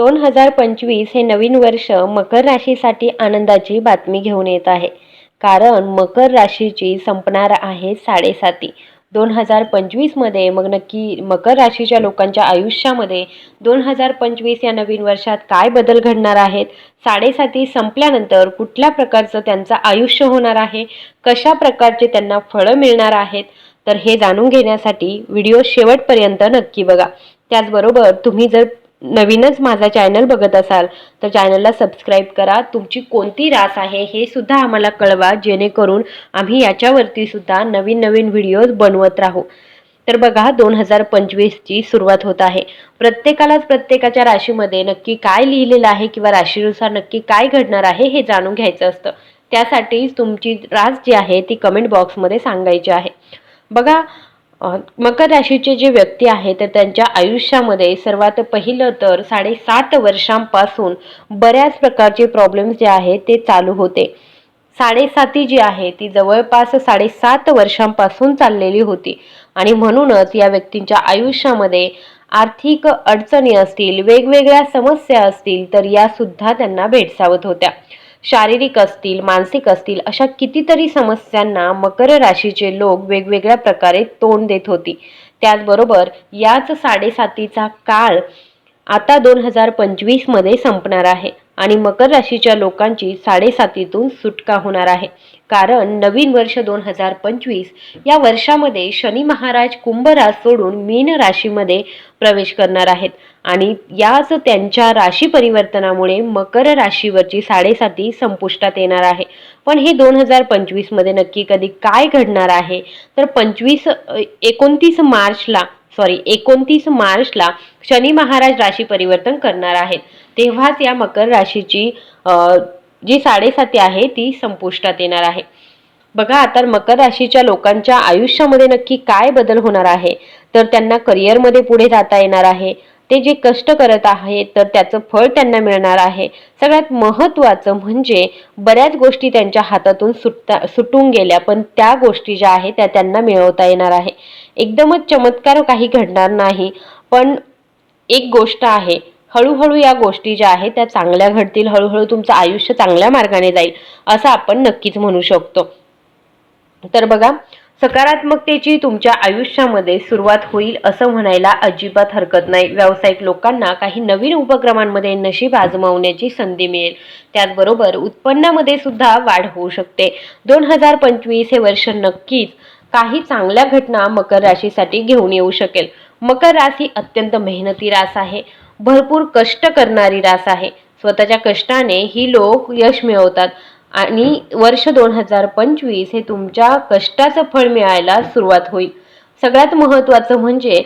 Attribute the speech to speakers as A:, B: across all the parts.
A: दोन हजार पंचवीस हे नवीन वर्ष मकर राशीसाठी आनंदाची बातमी घेऊन येत आहे. कारण मकर राशीची संपणार आहे साडेसाती. दोन हजार पंचवीसमध्ये मग नक्की मकर राशीच्या लोकांच्या आयुष्यामध्ये दोन हजार पंचवीस या नवीन वर्षात काय बदल घडणार आहेत? साडेसाती संपल्यानंतर कुठल्या प्रकारचं त्यांचं आयुष्य होणार आहे? कशा प्रकारचे त्यांना फळं मिळणार आहेत? तर हे जाणून घेण्यासाठी व्हिडिओ शेवटपर्यंत नक्की बघा. त्याचबरोबर तुम्ही जर नवीनच माझा चॅनल बघत असाल तर चॅनलला सबस्क्राईब करा. तुमची कोणती रास आहे हे सुद्धा आम्हाला कळवा जेणेकरून आम्ही याच्यावरती सुद्धा नवीन नवीन व्हिडिओज बनवत राहू. तर बघा दोन हजार पंचवीसची सुरुवात होत आहे. प्रत्येकालाच प्रत्येकाच्या राशीमध्ये नक्की काय लिहिलेलं आहे किंवा राशीनुसार नक्की काय घडणार आहे हे जाणून घ्यायचं असतं. त्यासाठीच तुमची रास जी आहे ती कमेंट बॉक्समध्ये सांगायची आहे. बघा मकर राशीचे जे व्यक्ती आहेत तर त्यांच्या आयुष्यामध्ये सर्वात पहिलं तर साडेसात वर्षांपासून बऱ्याच प्रकारचे प्रॉब्लेम्स जे आहेत ते चालू होते. साडेसाती जी आहे ती जवळपास साडेसात वर्षांपासून चाललेली होती. आणि म्हणूनच या व्यक्तींच्या आयुष्यामध्ये आर्थिक अडचणी असतील वेगवेगळ्या समस्या असतील तर या सुद्धा त्यांना भेडसावत होत्या. शारीरिक असतील मानसिक असतील अशा कितीतरी समस्यांना मकर राशीचे लोक वेगवेगळ्या प्रकारे तोंड देत होती. त्याचबरोबर याच साडेसातीचा काळ आता दोन हजार पंचवीसमध्ये संपणार आहे आणि मकर राशीच्या लोकांची साडेसातीतून सुटका होणार आहे. कारण नवीन वर्ष दोन हजार पंचवीस या वर्षामध्ये शनी महाराज कुंभ रास सोडून मीन राशीमध्ये प्रवेश करणार आहेत. आणि याच त्यांच्या राशी परिवर्तनामुळे मकर राशीवरची साडेसाती संपुष्टात येणार आहे. पण हे दोन हजार पंचवीसमध्ये नक्की कधी काय घडणार आहे? तर पंचवीस एकोणतीस मार्चला सॉरी एकोणतीस मार्चला शनी महाराज राशी परिवर्तन करणार आहेत. तेव्हाच या मकर राशीची जी साडेसाती आहे ती संपुष्टात येणार आहे. बघा आता मकर राशीच्या लोकांच्या आयुष्यामध्ये नक्की काय बदल होणार आहे? तर त्यांना करिअरमध्ये पुढे जाता येणार आहे. ते जे कष्ट करत आहेत तर त्याचं फळ त्यांना मिळणार आहे. सगळ्यात महत्त्वाचं म्हणजे बऱ्याच गोष्टी त्यांच्या हातातून सुटता सुटून गेल्या पण त्या गोष्टी ज्या आहेत त्या त्यांना मिळवता येणार आहे. एकदमच चमत्कार काही घडणार नाही पण एक गोष्ट आहे हळूहळू या गोष्टी ज्या आहेत त्या चांगल्या घडतील हळूहळू तुमचं आयुष्य चांगल्या मार्गाने जाईल असं आपण नक्कीच म्हणू शकतो. तर बघा सकारात्मकतेची तुमच्या आयुष्यामध्ये सुरुवात होईल असं म्हणायला अजिबात हरकत नाही. व्यावसायिक लोकांना काही नवीन उपक्रमांमध्ये नशीब आजमावण्याची संधी मिळेल. त्याचबरोबर उत्पन्नामध्ये सुद्धा वाढ होऊ शकते. दोन हजार पंचवीस हे वर्ष नक्कीच काही चांगल्या घटना मकर राशीसाठी घेऊन येऊ शकेल. मकर रास ही अत्यंत मेहनती रास आहे. भरपूर कष्ट करणारी रास आहे. स्वतःच्या कष्टाने ही लोक यश मिळवतात. आणि वर्ष दोन हजार पंचवीस हे तुमच्या कष्टाचं फळ मिळायला सुरुवात होईल. सगळ्यात महत्त्वाचं म्हणजे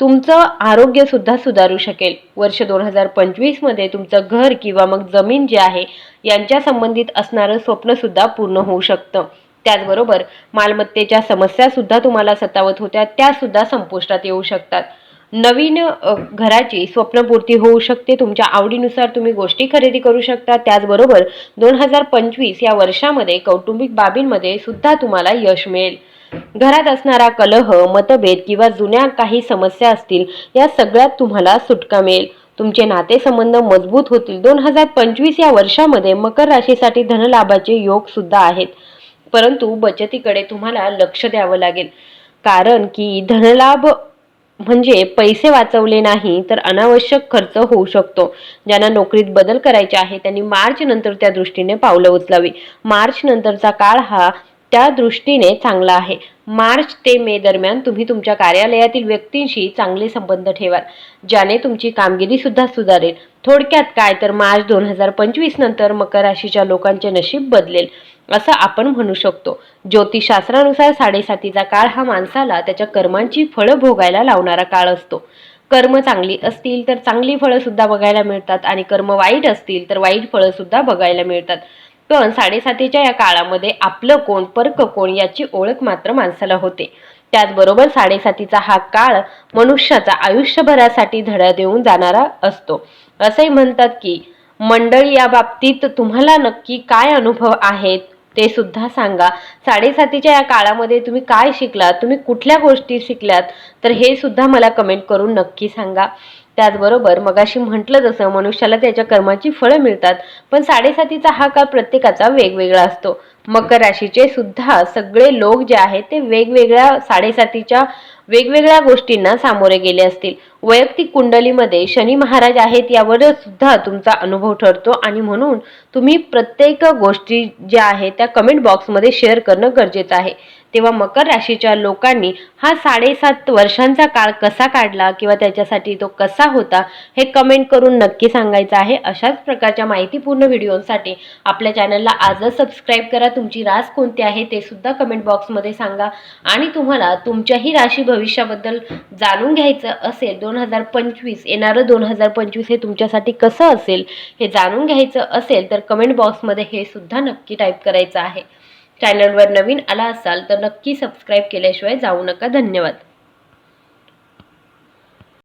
A: तुमचं आरोग्य सुद्धा सुधारू शकेल. वर्ष दोन हजार पंचवीसमध्ये तुमचं घर किंवा मग जमीन जे आहे यांच्या संबंधित असणारं स्वप्न सुद्धा पूर्ण होऊ शकतं. त्याचबरोबर मालमत्तेच्या समस्या सुद्धा तुम्हाला सतावत होत्या त्या सुद्धा संपुष्टात येऊ शकतात. नवीन घराची स्वप्नपूर्ती होऊ शकते. तुमच्या आवडीनुसार तुम्ही गोष्टी खरेदी करू शकता. त्याचबरोबर दोन हजार पंचवीस या वर्षामध्ये कौटुंबिक बाबींमध्ये सुद्धा तुम्हाला यश मिळेल. घरात असणारा कलह मतभेद किंवा जुन्या काही समस्या असतील या सगळ्यात तुम्हाला सुटका मिळेल. तुमचे नातेसंबंध मजबूत होतील. दोन हजार पंचवीस या वर्षामध्ये मकर राशीसाठी धनलाभाचे योग सुद्धा आहेत. परंतु बचतीकडे तुम्हाला लक्ष द्यावं लागेल. कारण की धनलाभ म्हणजे पैसे वाचवले नाही तर अनावश्यक खर्च होऊ शकतो. ज्यांना नोकरीत बदल करायचे आहे त्यांनी मार्च नंतर त्या दृष्टीने पावलं उचलावी. मार्च नंतरचा काळ हा त्या दृष्टीने चांगला आहे. मार्च ते मे दरम्यान तुम्ही तुमच्या कार्यालयातील व्यक्तींशी चांगले संबंध ठेवाल ज्याने तुमची कामगिरीसुद्धा सुधारेल. थोडक्यात काय तर मार्च दोन हजार पंचवीस नंतर मकर राशीच्या लोकांचे नशीब बदलेल असं आपण म्हणू शकतो. ज्योतिषशास्त्रानुसार साडेसातीचा काळ हा माणसाला त्याच्या कर्मांची फळं भोगायला लावणारा काळ असतो. कर्म चांगली असतील तर चांगली फळंसुद्धा बघायला मिळतात आणि कर्म वाईट असतील तर वाईट फळंसुद्धा बघायला मिळतात. पण साडेसातीच्या या काळामध्ये आपलं कोण पर्क कोण याची ओळख मात्र माणसाला होते. त्याचबरोबर साडेसातीचा हा काळ मनुष्याचा आयुष्यभरासाठी धडा देऊन जाणारा असतो. असंही म्हणतात की मंडळी या बाबतीत तुम्हाला नक्की काय अनुभव आहेत ते सुद्धा सांगा. साडेसातीच्या या काळामध्ये तुम्ही काय शिकलात? तुम्ही कुठल्या गोष्टी शिकल्यात तर हे सुद्धा मला कमेंट करून नक्की सांगा. त्याचबरोबर मगाशी म्हटलं जसं मनुष्याला त्याच्या कर्माची फळं मिळतात पण साडेसातीचा हा काळ प्रत्येकाचा वेगवेगळा असतो. मकर राशीचे सुद्धा सगळे लोक जे आहेत ते वेगवेगळ्या साडेसातीच्या वेगवेगळ्या गोष्टींना सामोरे गेले असतील. वैयक्तिक कुंडलीमध्ये शनी महाराज आहेत यावर सुद्धा तुमचा अनुभव ठरतो आणि म्हणून तुम्ही प्रत्येक गोष्टी ज्या आहेत त्या कमेंट बॉक्समध्ये शेअर करणं गरजेचं आहे. तेव्हा मकर राशीच्या लोकांनी हा साडेसात वर्षांचा काळ कसा काढला किंवा त्याच्यासाठी तो कसा होता हे कमेंट करून नक्की सांगायचं आहे. अशाच प्रकारच्या माहितीपूर्ण व्हिडिओसाठी आपल्या चॅनलला आजच सबस्क्राईब करा. तुमची रास कोणती आहे ते सुद्धा कमेंट बॉक्समध्ये सांगा. आणि तुम्हाला तुमच्याही राशी भविष्याबद्दल जाणून घ्यायचं असेल दोन हजार पंचवीस येणारं दोन हजार पंचवीस हे तुमच्यासाठी कसं असेल हे जाणून घ्यायचं असेल तर कमेंट बॉक्समध्ये हे सुद्धा नक्की टाईप करायचं आहे. चॅनलवर नवीन आला असाल तर नक्की सबस्क्राईब केल्याशिवाय जाऊ नका. धन्यवाद.